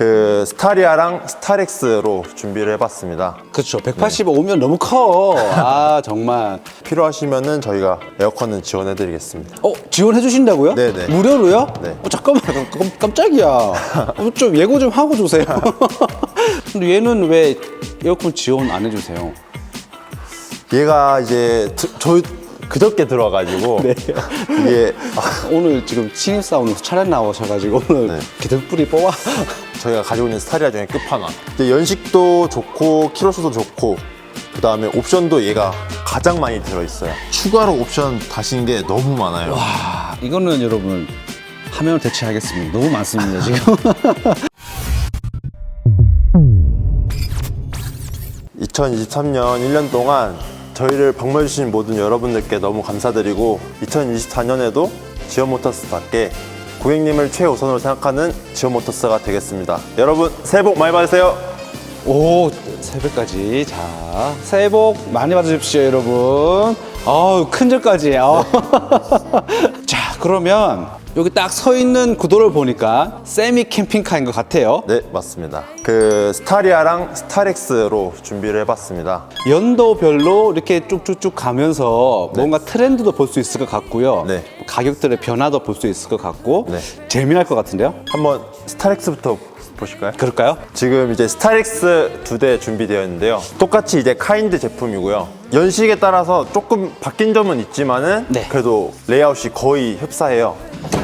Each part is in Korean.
그 스타리아랑 스타렉스로 준비를 해봤습니다. 그렇죠. 185면 너무 커. 아 정말. 필요하시면은 저희가 에어컨은 지원해드리겠습니다. 어 지원해 주신다고요? 네네. 무료로요? 네. 어, 잠깐만 깜, 깜짝이야. 어, 좀 예고 좀 하고 주세요. 근데 얘는 왜 에어컨 지원 안 해주세요? 얘가 이제 드- 저 그저께 들어와가지고 네. 이게 아, 오늘 지금 신입사원에서 촬영 나오셔가지고 오늘 네. 기득불이 뽑아. 저희가 가지고 있는 스타리아 중에 끝판왕. 근데 연식도 좋고 키로수도 좋고 그 다음에 옵션도 얘가 가장 많이 들어있어요. 추가로 옵션 다신 게 너무 많아요. 아, 이거는 여러분 화면을 대체하겠습니다. 너무 많습니다 지금. 2023년 1년 동안 저희를 방문해주신 모든 여러분들께 너무 감사드리고 2024년에도 지원모터스답게 고객님을 최우선으로 생각하는 지원모터스가 되겠습니다. 여러분 새해 복 많이 받으세요. 오 새벽까지 자 새해 복 많이 받으십시오 여러분 아우 큰절까지 아. 자 그러면 여기 딱 서 있는 구도를 보니까 세미 캠핑카인 것 같아요 네 맞습니다. 그 스타리아랑 스타렉스로 준비를 해봤습니다. 연도별로 이렇게 쭉쭉쭉 가면서 뭔가 트렌드도 볼 수 있을 것 같고요 네. 가격들의 변화도 볼 수 있을 것 같고 네. 재미날 것 같은데요 한번 스타렉스부터 보실까요? 그럴까요? 지금 이제 스타렉스 두 대 준비되어 있는데요. 똑같이 이제 카인드 제품이고요. 연식에 따라서 조금 바뀐 점은 있지만은 네. 그래도 레이아웃이 거의 흡사해요.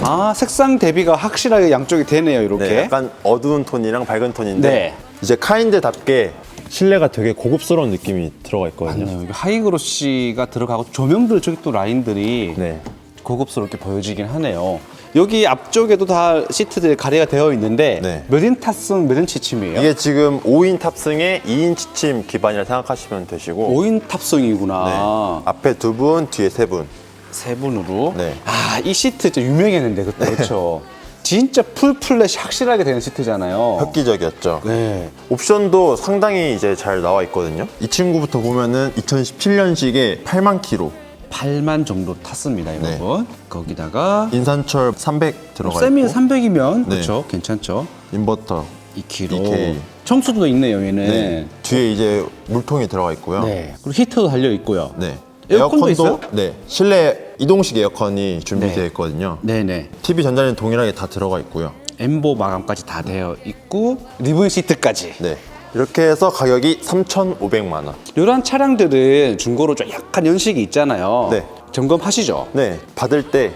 아 색상 대비가 확실하게 양쪽이 되네요 이렇게 네, 약간 어두운 톤이랑 밝은 톤인데 네. 이제 카인드답게 실내가 되게 고급스러운 느낌이 들어가 있거든요. 이게 하이그로시가 들어가고 조명들 저기 또 라인들이 네. 고급스럽게 보여지긴 하네요. 여기 앞쪽에도 다 시트들이 가래가 되어 있는데 네. 몇인 탑승 몇인 취침이에요? 이게 지금 5인 탑승에 2인 취침 기반이라 생각하시면 되시고 5인 탑승이구나. 네. 앞에 두 분, 뒤에 세 분. 세 분으로. 네. 아, 이 시트 진짜 유명했는데 그때 그렇죠. 진짜 풀 플랫이 확실하게 되는 시트잖아요. 획기적이었죠. 네. 옵션도 상당히 이제 잘 나와 있거든요. 이 친구부터 보면은 2017년식에 8만 킬로, 8만 정도 탔습니다, 여러분. 거기다가 인산철 300 들어가 세미 있고, 300이면 네. 그렇죠. 괜찮죠. 인버터. 2kg. EK. 청수도 있네요, 얘는. 네. 뒤에 이제 물통이 들어가 있고요. 네. 그리고 히터도 달려 있고요. 네. 에어컨도 있어요? 네. 실내 이동식 에어컨이 준비되어 네. 있거든요. 네네. TV 전자는 동일하게 다 들어가 있고요. 엠보 마감까지 다 되어 있고 리본 시트까지. 네. 이렇게 해서 가격이 3,500만 원. 이런 차량들은 중고로 좀 약간 연식이 있잖아요. 네. 점검하시죠. 네. 받을 때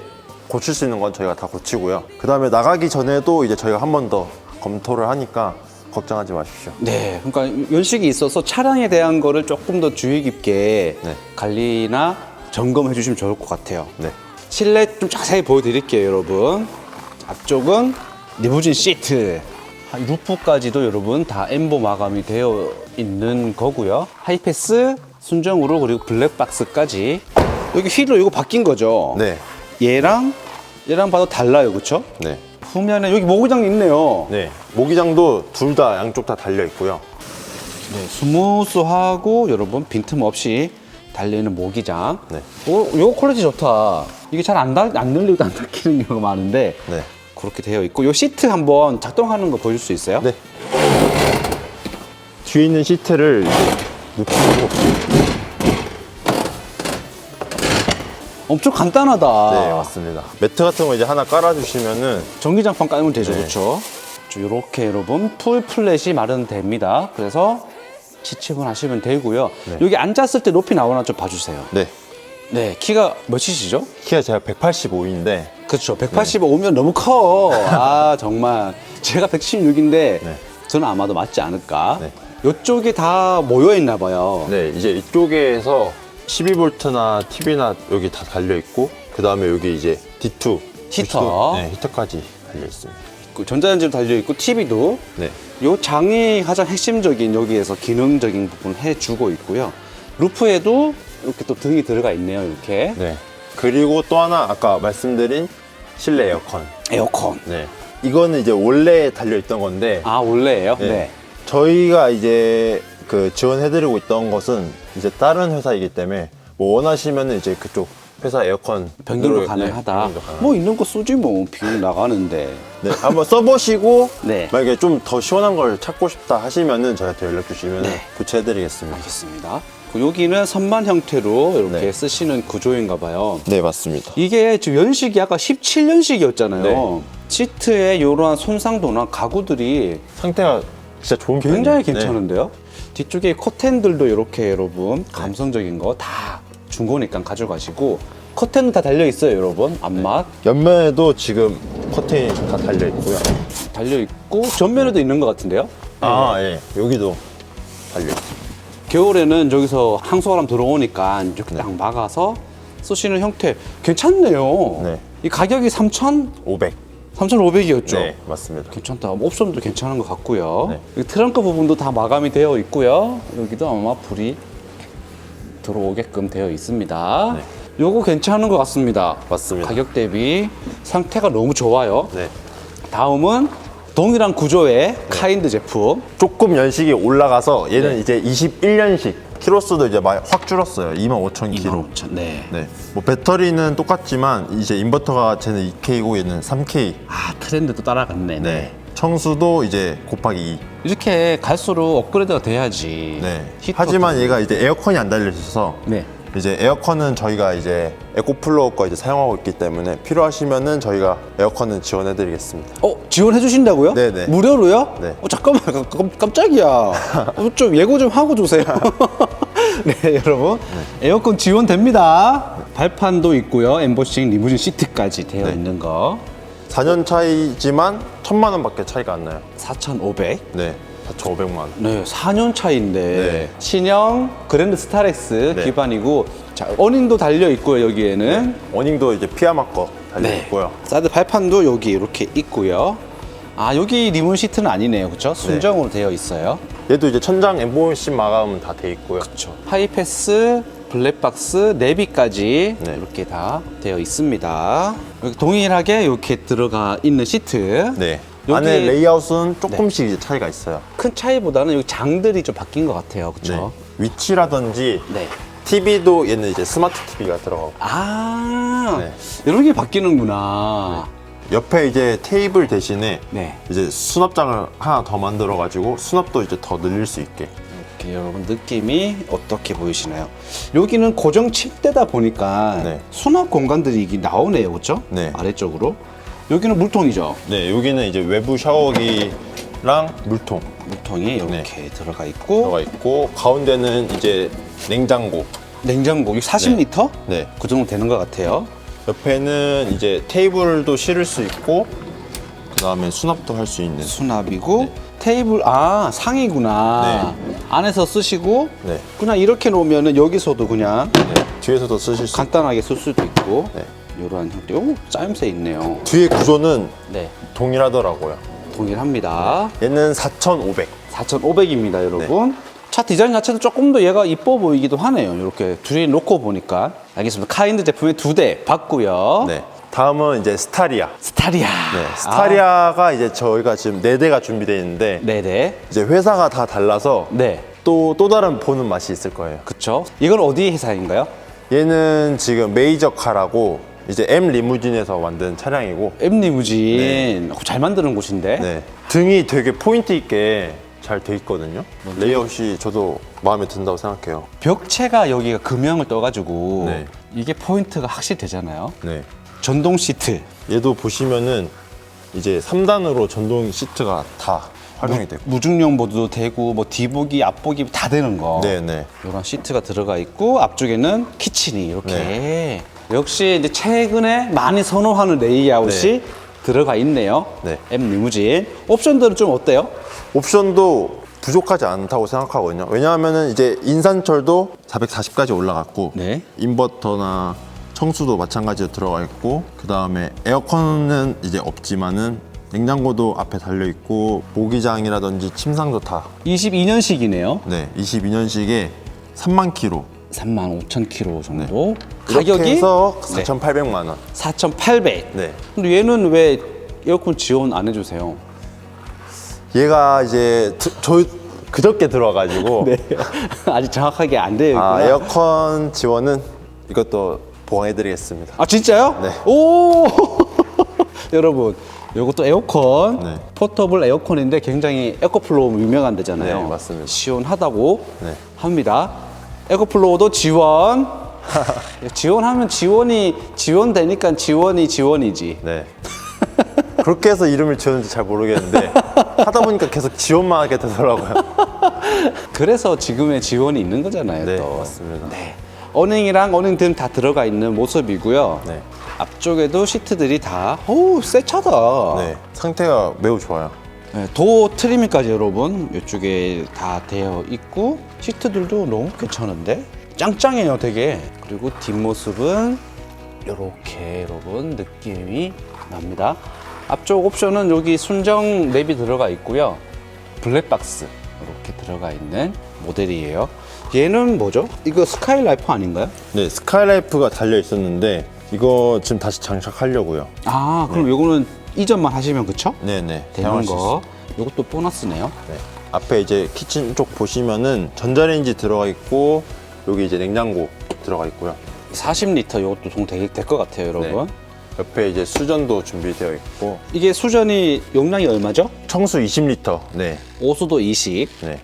고칠 수 있는 건 저희가 다 고치고요. 그 다음에 나가기 전에도 이제 저희가 한 번 더 검토를 하니까 걱정하지 마십시오. 네. 그러니까 연식이 있어서 차량에 대한 거를 조금 더 주의 깊게 네. 관리나 점검해 주시면 좋을 것 같아요. 네. 실내 좀 자세히 보여드릴게요, 여러분. 앞쪽은 리무진 시트. 하- 루프까지도 여러분 다 엠보 마감이 되어 있는 거고요. 하이패스 순정으로 그리고 블랙박스까지. 여기 휠로 이거 바뀐 거죠? 네. 얘랑 얘랑 봐도 달라요, 그렇죠? 네. 후면에 여기 모기장 있네요. 네. 모기장도 둘 다 양쪽 다 달려 있고요. 네, 스무스하고 여러분 빈틈 없이 달리는 모기장. 네. 오, 요 퀄리티 좋다. 이게 잘안 안 늘리고 안 닫히는 경우가 많은데 네. 그렇게 되어 있고 요 시트 한번 작동하는 거 보여줄 수 있어요? 네. 뒤에 있는 시트를 눕히고 엄청 간단하다. 네 맞습니다. 매트 같은 거 이제 하나 깔아주시면은 전기장판 깔면 되죠, 네. 그렇죠? 이렇게 여러분 풀 플랫이 마련됩니다. 그래서 지침을 하시면 되고요. 네. 여기 앉았을 때 높이 나오나 좀 봐주세요. 네 네, 키가 몇이시죠? 키가 제가 185인데 그렇죠. 185면 너무 커. 아, 정말. 제가 116인데 네. 저는 아마도 맞지 않을까. 네. 이쪽에 다 모여 있나 봐요. 네 이제 이쪽에서 12V나 TV나 여기 다 달려 있고 그 다음에 여기 이제 D2 히터. 네 히터까지 달려 있습니다. 그 전자레인지도 달려 있고 TV도 네 요 장이 가장 핵심적인 여기에서 기능적인 부분 해주고 있고요. 루프에도 이렇게 또 등이 들어가 있네요. 이렇게 네. 그리고 또 하나 아까 말씀드린 실내 에어컨. 에어컨. 네. 이거는 이제 원래 달려 있던 건데 아 원래예요? 네. 네. 저희가 이제 그 지원해드리고 있던 것은 이제 다른 회사이기 때문에 뭐 원하시면은 이제 그쪽 회사 에어컨 변경도 네, 가능하다. 변경도 가능하다. 뭐 있는 거 쓰지 뭐 비용 나가는데. 네, 한번 써보시고 네. 만약에 좀 더 시원한 걸 찾고 싶다 하시면은 저한테 연락 주시면 네. 교체해드리겠습니다. 알겠습니다. 그 여기는 선반 형태로 이렇게 네. 쓰시는 구조인가 봐요. 네, 맞습니다. 이게 지금 연식이 아까 17년식이었잖아요. 네. 시트에 이러한 손상도나 가구들이 상태가 진짜 좋은 굉장히 편이에요. 네. 괜찮은데요. 뒤쪽에 커튼들도 이렇게 여러분 감성적인 거다준 거니까 가져가시고 커튼은 다 달려 있어요, 여러분. 앞맛 네. 옆면에도 지금 커튼이 다 달려 있고요. 달려 있고 전면에도 있는 것 같은데요. 아, 예. 여기도 달려 있어요. 겨울에는 저기서 항소바람 들어오니까 이렇게 네. 딱 막아서 쓰시는 형태 괜찮네요. 네. 이 가격이 3,000, 500. 3,500이었죠. 네, 맞습니다. 괜찮다. 옵션도 괜찮은 것 같고요. 네. 여기 트렁크 부분도 다 마감이 되어 있고요. 여기도 아마 불이 들어오게끔 되어 있습니다. 네. 요거 괜찮은 것 같습니다. 맞습니다. 가격 대비 상태가 너무 좋아요. 네. 다음은 동일한 구조의 카인드 제품. 조금 연식이 올라가서 얘는 이제 21년식. 키로수도 이제 많이 확 줄었어요. 25,000 키로. 25,000. 네. 네. 뭐 배터리는 똑같지만 이제 인버터가 쟤는 2K고 얘는 3K. 아 트렌드도 따라갔네. 네. 청수도 이제 곱하기 2. 이렇게 갈수록 업그레이드가 돼야지. 네. 하지만 얘가 이제 에어컨이 안 달려 있어서 네. 이제 에어컨은 저희가 이제 에코플로우 거 이제 사용하고 있기 때문에 필요하시면은 저희가 에어컨은 지원해 드리겠습니다. 어 지원해 주신다고요? 네네. 무료로요? 네. 어, 잠깐만 깜, 깜짝이야. 어, 좀 예고 좀 하고 주세요. 네 여러분 에어컨 지원됩니다. 발판도 있고요. 엠보싱 리무진 시트까지 되어 네. 있는 거 4년 차이지만 천만 원밖에 차이가 안 나요. 4,500. 네. 4,500만 원. 네, 4년 차인데 네. 신형 그랜드 스타렉스 네. 기반이고 자, 어닝도 달려 있고요 여기에는 어닝도 이제 피아마 거 달려 네. 있고요. 사이드 발판도 여기 이렇게 있고요. 아 여기 리문 시트는 아니네요, 그렇죠? 순정으로 되어 있어요. 얘도 이제 천장 엠보싱 마감 다돼 있고요. 그렇죠. 하이패스, 블랙박스, 내비까지 네. 이렇게 다 되어 있습니다. 여기 동일하게 이렇게 들어가 있는 시트. 네. 여기- 안에 레이아웃은 조금씩 이제 차이가 있어요. 큰 차이보다는 여기 장들이 좀 바뀐 것 같아요, 네. 그렇죠? 위치라든지 네. TV도 얘는 이제 스마트 TV가 들어가고 아 네. 이렇게 바뀌는구나. 옆에 이제 테이블 대신에 네. 이제 수납장을 하나 더 만들어 가지고 수납도 이제 더 늘릴 수 있게 이렇게 여러분 느낌이 어떻게 보이시나요? 여기는 고정 침대다 보니까 네. 수납 공간들이 이게 나오네요, 그렇죠? 네. 아래쪽으로. 여기는 물통이죠. 네 여기는 이제 외부 샤워기랑 물통 물통이 이렇게 들어가 있고 들어가 있고 가운데는 이제 냉장고 냉장고 40리터? 네. 그 정도 되는 것 같아요. 옆에는 이제 테이블도 실을 수 있고 그 다음에 수납도 할 수 있는 수납이고 네. 테이블 아 상이구나. 안에서 쓰시고 네. 그냥 이렇게 놓으면은 여기서도 그냥 네, 뒤에서도 쓰실 수 있고 간단하게 쓸 수도 있고 네. 이러한 형태. 오, 짜임새 있네요. 뒤에 구조는 네, 동일하더라고요 동일합니다. 얘는 4,500 4,500입니다, 여러분. 차 디자인 자체도 조금 더 얘가 이뻐 보이기도 하네요. 이렇게 둘이 놓고 보니까. 알겠습니다. 카인드 제품에 두대 받고요. 네. 다음은 이제 스타리아 스타리아. 네, 스타리아가 이제 저희가 지금 네 대가 준비되어 있는데 아, 네네. 이제 회사가 다 달라서 네. 또, 또 다른 보는 맛이 있을 거예요. 그쵸. 이건 어디 회사인가요? 얘는 지금 메이저카라고 이제 M 리무진에서 만든 차량이고 M 리무진. 어, 잘 만드는 곳인데. 네. 등이 되게 포인트 있게 잘 돼 있거든요. 레이아웃이 저도 마음에 든다고 생각해요. 벽체가 여기가 금형을 떠가지고 네. 이게 포인트가 확실히 되잖아요. 네. 전동 시트. 얘도 보시면은 이제 3단으로 전동 시트가 다 활용이 되고. 무중력 모드도 되고 뭐 뒤보기, 앞보기 다 되는 거. 네, 네. 이런 시트가 들어가 있고 앞쪽에는 키친이 이렇게 네. 역시 이제 최근에 많이 선호하는 레이아웃이 네. 들어가 있네요. 네. M 리무진 옵션들은 좀 어때요? 옵션도 부족하지 않다고 생각하거든요. 왜냐하면은 이제 인산철도 440까지 올라갔고 네. 인버터나 청수도 마찬가지로 들어가 있고 그 다음에 에어컨은 이제 없지만은 냉장고도 앞에 달려 있고 모기장이라든지 침상도 다 22년식이네요. 네, 22년식에 3만 킬로 3만 5천 킬로 정도. 네. 가격이 해서 네. 4,800만 원. 4,800. 네. 근데 얘는 왜 에어컨 지원 안 해주세요? 얘가 이제 드- 저 그저께 들어와가지고 네. 아직 정확하게 안 되어 있구나. 아, 에어컨 지원은 이것도 보강해드리겠습니다. 아 진짜요? 네. 오 여러분 이것도 에어컨 네. 포터블 에어컨인데 굉장히 에코플로우 유명한 데잖아요. 네, 맞습니다. 시원하다고 네. 합니다. 에코플로우도 지원. 지원하면 지원이 지원되니까 지원이 지원이지. 네. 그렇게 해서 이름을 지었는지 잘 모르겠는데 하다 보니까 계속 지원만 하게 되더라고요. 그래서 지금의 지원이 있는 거잖아요. 네, 또. 맞습니다. 네. 어닝이랑 어닝 등 다 들어가 있는 모습이고요. 네. 앞쪽에도 시트들이 다, 오, 새 차다. 네, 상태가 매우 좋아요. 네, 도어 트리밍까지 여러분 이쪽에 다 되어 있고 시트들도 너무 괜찮은데 짱짱해요 되게 그리고 뒷모습은 이렇게 여러분 느낌이 납니다 앞쪽 옵션은 여기 순정 랩이 들어가 있고요 블랙박스 이렇게 들어가 있는 모델이에요 얘는 뭐죠? 이거 스카이라이프 아닌가요? 네, 스카이라이프가 달려 있었는데 이거 지금 다시 장착하려고요. 아 그럼 요거는 이전만 하시면 그쵸? 네, 네. 되는 사용할 수거 요것도 보너스네요 네. 앞에 이제 키친 쪽 보시면은 전자레인지 들어가 있고 여기 이제 냉장고 들어가 있고요. 40리터 이것도 동 되게 될것 같아요, 여러분. 네. 옆에 이제 수전도 준비되어 있고 이게 수전이 용량이 얼마죠? 청수 20리터. 네. 오수도 20. 네.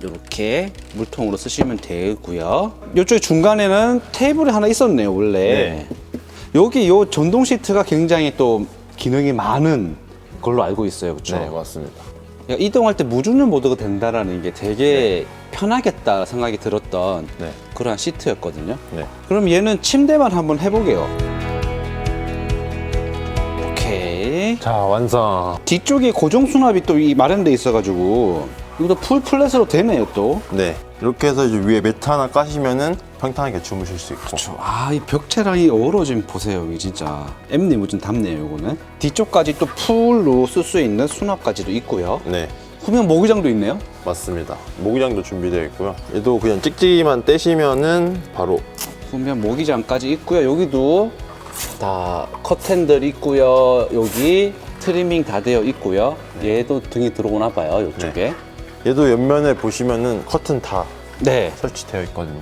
이렇게 물통으로 쓰시면 되고요. 이쪽 중간에는 테이블이 하나 있었네요, 원래. 네. 여기 요 전동 시트가 굉장히 또 기능이 많은 걸로 알고 있어요, 그렇죠? 네, 맞습니다. 이동할 때 무중력 모드가 된다라는 게 되게 편하겠다 생각이 들었던 네. 그러한 시트였거든요. 네. 그럼 얘는 침대만 한번 해보게요. 오케이. 자, 완성. 뒤쪽에 고정 수납이 또 이 마련돼 있어가지고 이것도 풀 플랫으로 되네요 또. 네. 이렇게 해서 이제 위에 매트 하나 까시면은 평탄하게 주무실 수 있고. 아이 벽체랑 이 어우러짐 보세요 이게 진짜 M 리무진 답네요 이거는. 뒤쪽까지 또 풀로 쓸 수 있는 수납까지도 있고요. 네. 후면 모기장도 있네요. 맞습니다. 모기장도 준비되어 있고요. 얘도 그냥 찍찍이만 떼시면은 바로 후면 모기장까지 있고요. 여기도 다 커튼들 있고요. 여기 트리밍 다 되어 있고요. 얘도 등이 들어오나 봐요. 이쪽에. 얘도 옆면에 보시면은 커튼 다 네. 설치되어 있거든요.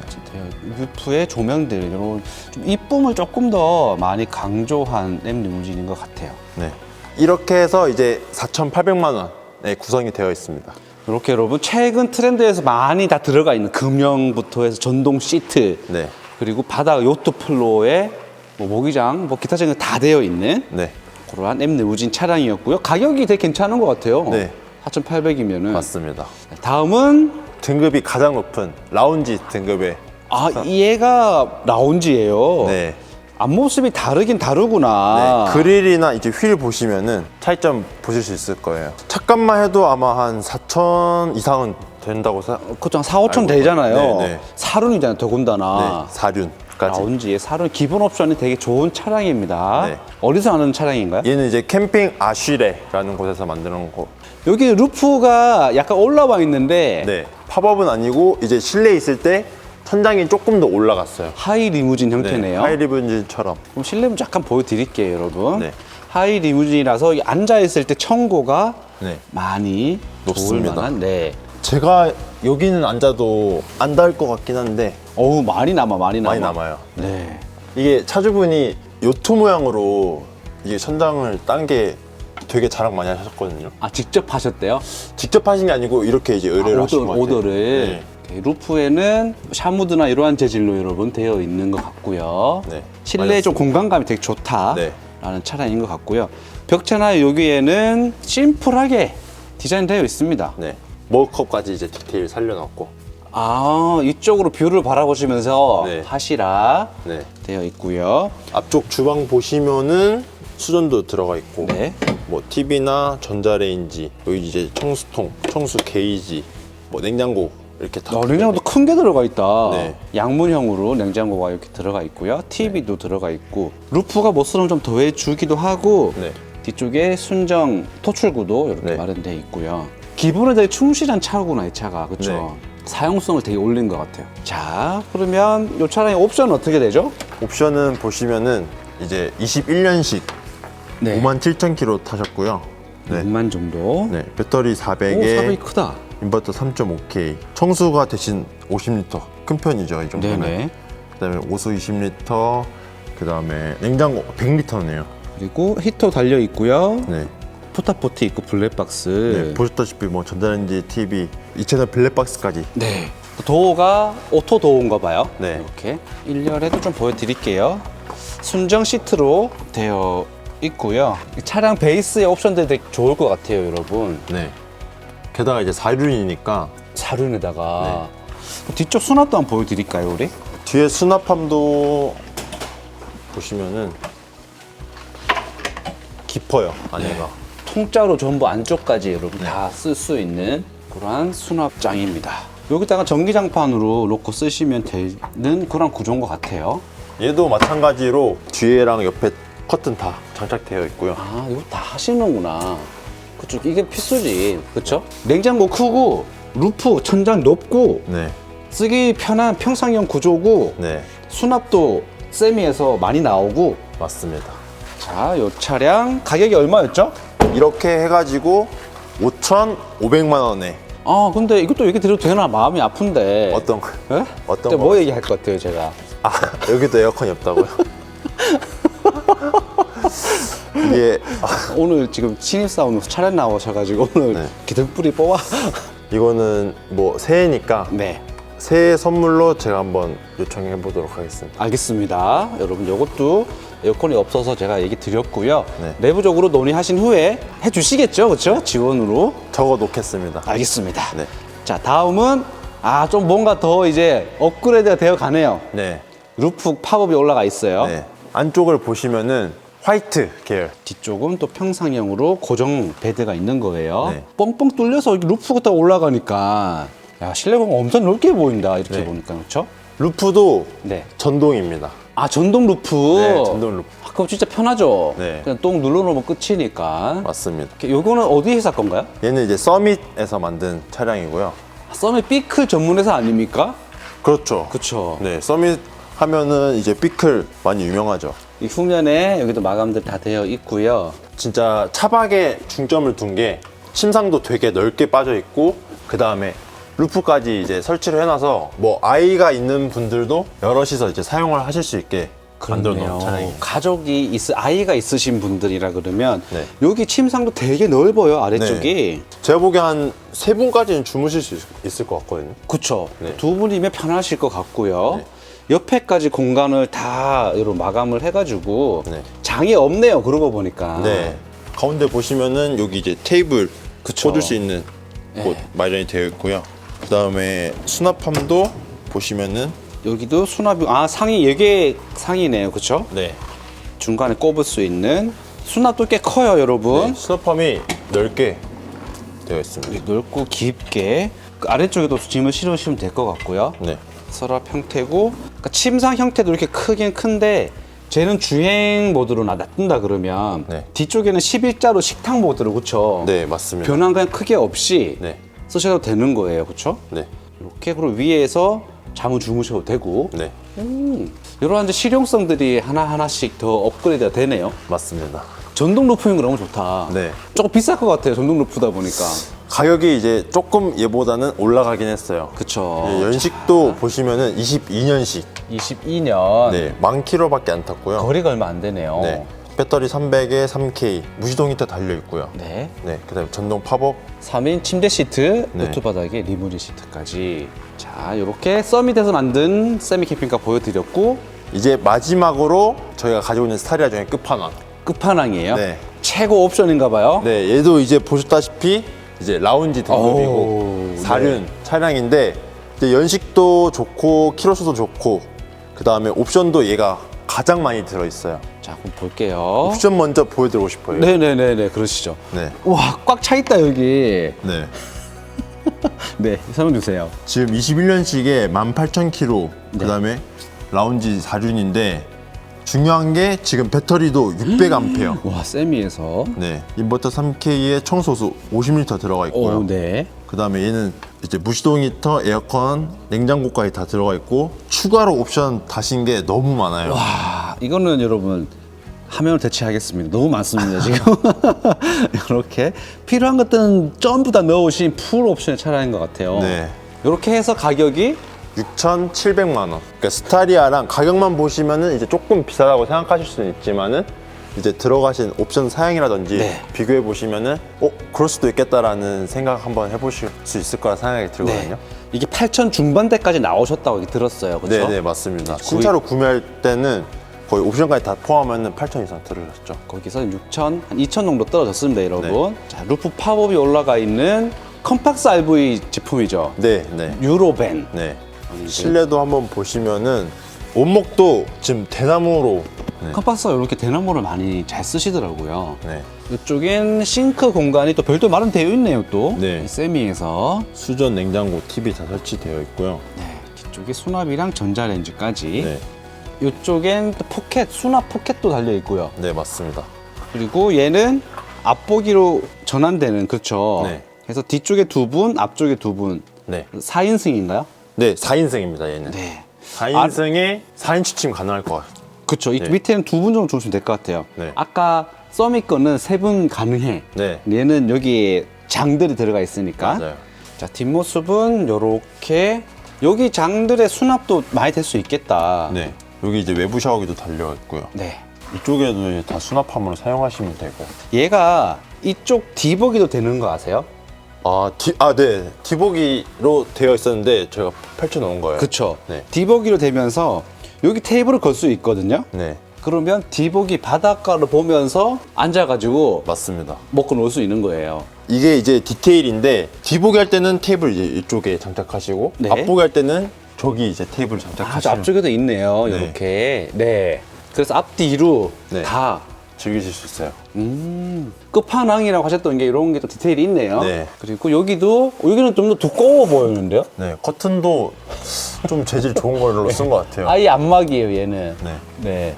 루프의 조명들 이런 좀 이쁨을 조금 더 많이 강조한 M 리무진인 것 같아요. 네. 이렇게 해서 이제 4,800만 원에 구성이 되어 있습니다. 이렇게 여러분 최근 트렌드에서 많이 다 들어가 있는 금형부터 해서 전동 시트 네. 그리고 바닥 요트 플로어에 뭐 모기장 뭐 기타 등등 다 되어 있는 네. 그러한 M 리무진 차량이었고요. 가격이 되게 괜찮은 것 같아요. 네. 4,800이면은 맞습니다. 다음은 등급이 가장 높은 라운지 등급의 아 얘가 라운지예요. 네. 앞모습이 다르긴 다르구나. 네, 그릴이나 이제 휠 보시면은 차이점 보실 수 있을 거예요. 착값만 해도 아마 한 4천 이상은 된다고 생각. 그것도 한 4, 5천 알고 되잖아요. 네, 네. 사륜이잖아요, 더군다나. 네, 4륜까지. 라운지의 사륜 기본 옵션이 되게 좋은 차량입니다. 네. 어디서 나는 차량인가요? 얘는 이제 캠핑 아쉬레라는 곳에서 만드는 거. 여기 루프가 약간 올라와 있는데 네. 팝업은 아니고 이제 실내에 있을 때 천장이 조금 더 올라갔어요. 하이 리무진 형태네요. 하이리븐진처럼. 그럼 실내부 잠깐 보여드릴게요, 여러분. 네. 하이 리무진이라서 앉아 있을 때 청고가 네. 많이 높습니다. 만한. 네. 제가 여기는 앉아도 안 닿을 것 같긴 한데 어우 많이 남아, 많이 남아. 많이 남아요. 네. 이게 차주분이 요트 모양으로 이게 천장을 딴 게 되게 자랑 많이 하셨거든요. 아 직접 하셨대요? 직접 하신 게 아니고 이렇게 이제 의뢰를 아, 하신 오더, 것 같아요. 오더를 네. 루프에는 샤무드나 이러한 재질로 여러분 되어 있는 것 같고요. 네, 실내에 좀. 공간감이 되게 좋다라는 네. 차량인 것 같고요. 벽체나 여기에는 심플하게 디자인되어 있습니다. 네. 머그컵까지 이제 디테일 살려놨고. 아 이쪽으로 뷰를 바라보시면서 네. 하시라 네. 되어 있고요. 앞쪽 주방 보시면은 수전도 들어가 있고. 네. 뭐 TV나 전자레인지, 여기 이제 청수통, 청수 게이지, 뭐 냉장고 이렇게 다. 어, 냉장고도 큰 게 들어가 있다. 네. 양문형으로 냉장고가 이렇게 들어가 있고요. TV도 들어가 있고 루프가 모습을 좀 더해주기도 하고 네. 뒤쪽에 순정 토출구도 이렇게 네. 마련되어 있고요. 기본에 되게 충실한 차구나 이 차가 그렇죠. 네. 사용성을 되게 올린 것 같아요. 자 그러면 이 차량의 옵션은 어떻게 되죠? 옵션은 보시면은 이제 21년식 네. 5만 7천 킬로 타셨고요. 네. 6만 정도. 네. 배터리 오 400에 사백이 크다. 인버터 3.5K. 청수가 대신 50리터. 큰 편이죠, 이 정도면. 네네. 그다음에 오수 20리터, 그 다음에 냉장고 100리터네요. 그리고 히터 달려 있고요. 네. 포타포트 있고 블랙박스. 네, 보셨다시피 뭐 전자레인지, TV, 이 채널 블랙박스까지. 네. 도어가 오토 도어인가 봐요. 네. 이렇게 1열에도 좀 보여드릴게요. 순정 시트로 되어 있고요. 이 차량 베이스의 옵션들이 되게 좋을 것 같아요, 여러분. 네. 게다가 이제 4륜이니까 사륜에다가 뒤쪽 수납도 한번 보여드릴까요, 우리? 뒤에 수납함도 보시면은 깊어요, 안에가. 통짜로 전부 안쪽까지 여러분 다 쓸 수 있는 그러한 수납장입니다. 여기다가 전기장판으로 놓고 쓰시면 되는 그런 구조인 것 같아요. 얘도 마찬가지로 뒤에랑 옆에 커튼 다 장착되어 있고요. 아, 이거 다 하시는구나. 그쵸. 이게 필수지. 그쵸? 냉장고 크고, 루프, 천장 높고, 네, 쓰기 편한 평상형 구조고, 네, 수납도 세미에서 많이 나오고. 맞습니다. 자, 요 차량 가격이 얼마였죠? 이렇게 해가지고 5,500만 원에 아, 근데 이것도 얘기 드려도 되나? 마음이 아픈데. 어떤 거? 예? 어떤 근데 거? 뭐 얘기할 것 같아요, 제가? 아 여기도 에어컨이 없다고요? 이게 아, 오늘 지금 신입사원 차량 나오셔가지고 오늘 네. 기둥뿌리 뽑아. 이거는 뭐 새해니까 네. 새해 선물로 제가 한번 요청해 보도록 하겠습니다. 알겠습니다. 여러분 이것도 에어컨이 없어서 제가 얘기 드렸고요. 네. 내부적으로 논의하신 후에 해주시겠죠, 그렇죠? 지원으로. 적어 놓겠습니다. 알겠습니다. 네. 자 다음은 아 좀 뭔가 더 이제 업그레이드가 되어 가네요. 네, 루프 팝업이 올라가 있어요. 네. 안쪽을 보시면은 화이트 계열. 뒤쪽은 또 평상형으로 고정 베드가 있는 거예요. 네. 뻥뻥 뚫려서 루프가 딱 올라가니까 야 실내 공간 엄청 넓게 보인다 이렇게 네. 보니까 그렇죠? 루프도 네. 전동입니다. 아 전동 루프. 네, 전동 루프. 아, 그거 진짜 편하죠. 네. 그냥 똥 눌러놓으면 끝이니까. 맞습니다. 요거는 어디 회사 건가요? 얘는 이제 서밋에서 만든 차량이고요. 썸의 삐클 전문 회사 아닙니까? 그렇죠. 그쵸. 네, 서밋 하면은 이제 피클 많이 유명하죠. 이 후면에 여기도 마감들 다 되어 있고요. 진짜 차박에 중점을 둔 게 침상도 되게 넓게 빠져 있고 그 다음에 루프까지 이제 설치를 해놔서 뭐 아이가 있는 분들도 여럿이서 이제 사용을 하실 수 있게 만들어 놓은 차량이에요. 가족이 있, 아이가 있으신 분들이라 그러면 네. 여기 침상도 되게 넓어요 아래쪽이. 제가 보기에 한 세 분까지는 주무실 수 있- 있을 것 같거든요. 그쵸. 네. 두 분이면 편하실 것 같고요. 네. 옆에까지 공간을 다 이런 마감을 해가지고 네. 장이 없네요. 그러고 보니까. 네. 가운데 보시면은 여기 이제 테이블 그쵸. 꽂을 수 있는 곳 마련이 되어 있고요. 그 다음에 수납함도 보시면은 여기도 수납이 아 상이 여기에 상이네요. 그쵸? 네. 중간에 꼽을 수 있는 수납도 꽤 커요, 여러분. 네, 수납함이 넓게 되어 있습니다. 넓고 깊게 그 아래쪽에도 짐을 실으시면 될 것 같고요. 네. 서랍 형태고 그러니까 침상 형태도 이렇게 크긴 큰데 쟤는 주행 모드로 나- 놔둔다 그러면 네. 뒤쪽에는 11자로 식탁 모드로 그쵸? 네, 맞습니다. 변환 그냥 크게 없이 네. 쓰셔도 되는 거예요, 그쵸? 네. 이렇게 그리고 위에서 잠을 주무셔도 되고 네. 이런 이제 실용성들이 하나 하나씩 더 업그레이드가 되네요. 맞습니다. 전동 루프인 거 너무 좋다. 네. 조금 비쌀 것 같아요, 전동 루프다 보니까. 가격이 이제 조금 얘보다는 올라가긴 했어요. 그쵸. 예, 연식도 보시면은 22년식. 22년 네, 만 킬로밖에 안 탔고요. 거리가 얼마 안 되네요. 네. 배터리 300에 3K 무시동 히터 달려 있고요. 네. 네, 그다음에 전동 팝업. 3인 침대 시트, 네. 노트 바닥에 리무진 시트까지. 자, 이렇게 서밋에서 만든 세미 캠핑카 보여드렸고 이제 마지막으로 저희가 가지고 있는 스타리아 중에 끝판왕. 끝판왕이에요. 네. 최고 옵션인가 봐요. 네, 얘도 이제 보셨다시피 이제 라운지 등급이고 오, 네. 사륜 차량인데 이제 연식도 좋고 키로수도 좋고 그 다음에 옵션도 얘가 가장 많이 들어 있어요. 자, 그럼 볼게요. 옵션 먼저 보여드리고 싶어요. 네네네네, 그러시죠. 네. 와, 꽉 차 있다 여기. 네. 네, 설명 주세요. 지금 21년식에 18,000km 네. 그다음에 라운지 4륜인데 중요한 게 지금 배터리도 600A. 와, 세미에서. 네. 인버터 3K에 청소수 50L 들어가 있고요. 오, 네. 그다음에 얘는 이제 무시동 히터, 에어컨, 냉장고까지 다 들어가 있고 추가로 옵션 다신 게 너무 많아요. 아, 이거는 여러분 화면을 대체하겠습니다. 너무 많습니다 지금. 이렇게 필요한 것들은 전부 다 넣으신 풀 옵션의 차량인 것 같아요. 네. 이렇게 해서 가격이 6,700만 원. 그러니까 스타리아랑 가격만 보시면은 이제 조금 비싸다고 생각하실 수는 있지만은 이제 들어가신 옵션 사양이라든지 네. 비교해 보시면은 어 그럴 수도 있겠다라는 생각 한번 해보실 수 있을 거라 생각이 들거든요. 이게 8천 중반대까지 나오셨다고 들었어요. 네, 그렇죠? 네 맞습니다. 신차로 구매할 때는 거의 옵션까지 다 포함하면 8천 이상 들으셨죠. 거기서 6천, 한 2천 정도 떨어졌습니다, 여러분. 네. 자, 루프 팝업이 올라가 있는 컴팍스 RV 제품이죠. 네, 네, 유로벤. 네. 실내도 한번 보시면은 원목도 지금 대나무로 네. 컴팍스가 이렇게 대나무를 많이 잘 쓰시더라고요. 네. 이쪽엔 싱크 공간이 또 별도 마련되어 있네요, 또. 네. 이 세미에서. 수전 냉장고 TV 다 설치되어 있고요. 네. 뒤쪽에 수납이랑 전자레인지까지. 네, 이쪽엔 또 포켓, 수납 포켓도 달려 있고요. 네 맞습니다. 그리고 얘는 앞보기로 전환되는, 그렇죠. 네. 그래서 뒤쪽에 두 분, 앞쪽에 두 분. 네, 4인승인가요? 네 4인승입니다 얘는. 네. 4인승에 4인 취침 가능할 것 같아요. 그쵸. 이 네. 밑에는 두 분 정도 주시면 될 것 같아요. 네. 아까 써미 거는 세 분 가능해. 네. 얘는 여기에 장들이 들어가 있으니까. 맞아요. 자, 뒷모습은 요렇게 여기 장들의 수납도 많이 될 수 있겠다. 네, 여기 이제 외부 샤워기도 달려 있고요. 네. 이쪽에도 이제 다 수납함으로 사용하시면 되고. 얘가 이쪽 디보기도 되는 거 아세요? 아, 디, 아, 네. 디보기로 되어 있었는데 제가 펼쳐놓은 거예요. 그쵸. 네. 디보기로 되면서 여기 테이블을 걸 수 있거든요. 네, 그러면 디보기 바닷가를 보면서 앉아가지고 맞습니다. 먹고 놀 수 있는 거예요. 이게 이제 디테일인데 디보기 할 때는 테이블 이제 이쪽에 장착하시고 네. 앞보기 할 때는 저기 이제 테이블 아, 저 장착하시면 앞쪽에도 있네요. 네. 이렇게. 네. 그래서 앞뒤로 네. 다 즐기실 수 있어요. 음, 끝판왕이라고 하셨던 게 이런 게 또 디테일이 있네요. 네. 그리고 여기도 여기는 좀 더 두꺼워 보이는데요? 네, 커튼도 좀 재질 좋은 걸로 쓴 것 같아요. 아예 안막이에요, 얘는. 네, 네.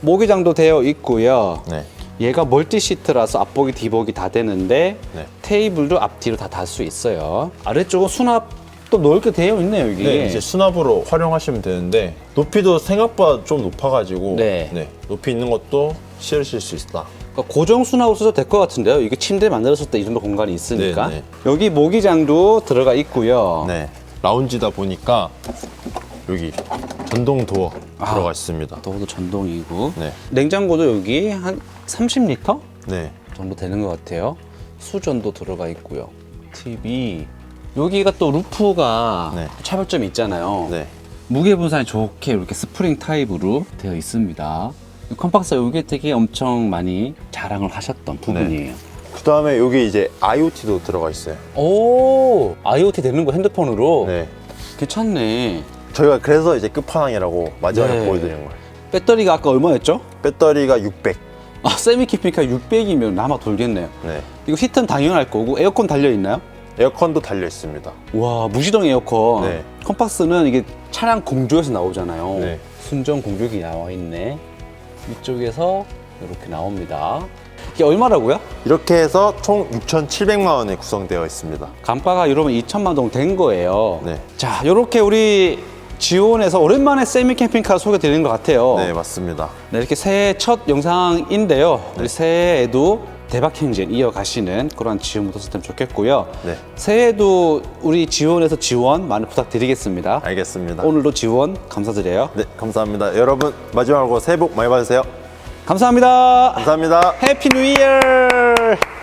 모기장도 되어 있고요. 네, 얘가 멀티 시트라서 앞보기, 뒤보기 다 되는데 네. 테이블도 앞뒤로 다 달 수 있어요. 아래쪽은 수납 도 넓게 되어 있네요, 이게. 네, 이제 수납으로 활용하시면 되는데 높이도 생각보다 좀 높아가지고 네. 높이 있는 것도 실으실 수 있다. 그러니까 고정 수납으로 써도 될 것 같은데요. 이게 침대 만들었을 때 이 정도 공간이 있으니까. 네, 네. 여기 모기장도 들어가 있고요. 네, 라운지다 보니까 여기 전동 도어 아. 들어가 있습니다. 도어도 전동이고. 네. 냉장고도 여기 한 30리터 네, 정도 되는 것 같아요. 수전도 들어가 있고요. TV. 여기가 또 루프가 네. 차별점이 있잖아요. 네, 무게 분산이 좋게 이렇게 스프링 타입으로 되어 있습니다. 컴팍스 이게 되게 엄청 많이 자랑을 하셨던 부분이에요. 그 다음에 여기 이제 IoT도 들어가 있어요. 오, IoT 되는 거 핸드폰으로 네, 괜찮네. 저희가 그래서 이제 끝판왕이라고 마지막에 네. 보여드리는 거예요. 배터리가 아까 얼마였죠? 배터리가 600. 아, 세미 키피카 600이면 남아 돌겠네요. 네, 이거 히트는 당연할 거고 에어컨 달려 있나요? 에어컨도 달려 있습니다. 와 무시동 에어컨. 네. 컴팍스는 이게 차량 공조에서 나오잖아요. 네. 순정 공조기 나와 있네. 이쪽에서 이렇게 나옵니다. 이게 얼마라고요? 이렇게 해서 총 6,700만 원에 구성되어 있습니다. 감가가 이러면 2천만 동 된 거예요. 네. 자, 이렇게 우리 지원에서 오랜만에 세미 캠핑카 소개 드리는 것 같아요. 네, 맞습니다. 네, 이렇게 새해 첫 영상인데요. 네. 우리 새해에도 대박 행진 이어가시는 그런 지원 모터스템 좋겠고요. 네. 새해에도 우리 지원에서 지원 많이 부탁드리겠습니다. 알겠습니다. 오늘도 지원 감사드려요. 네, 감사합니다. 여러분 마지막으로 새해 복 많이 받으세요. 감사합니다. 감사합니다. 해피 뉴 이어!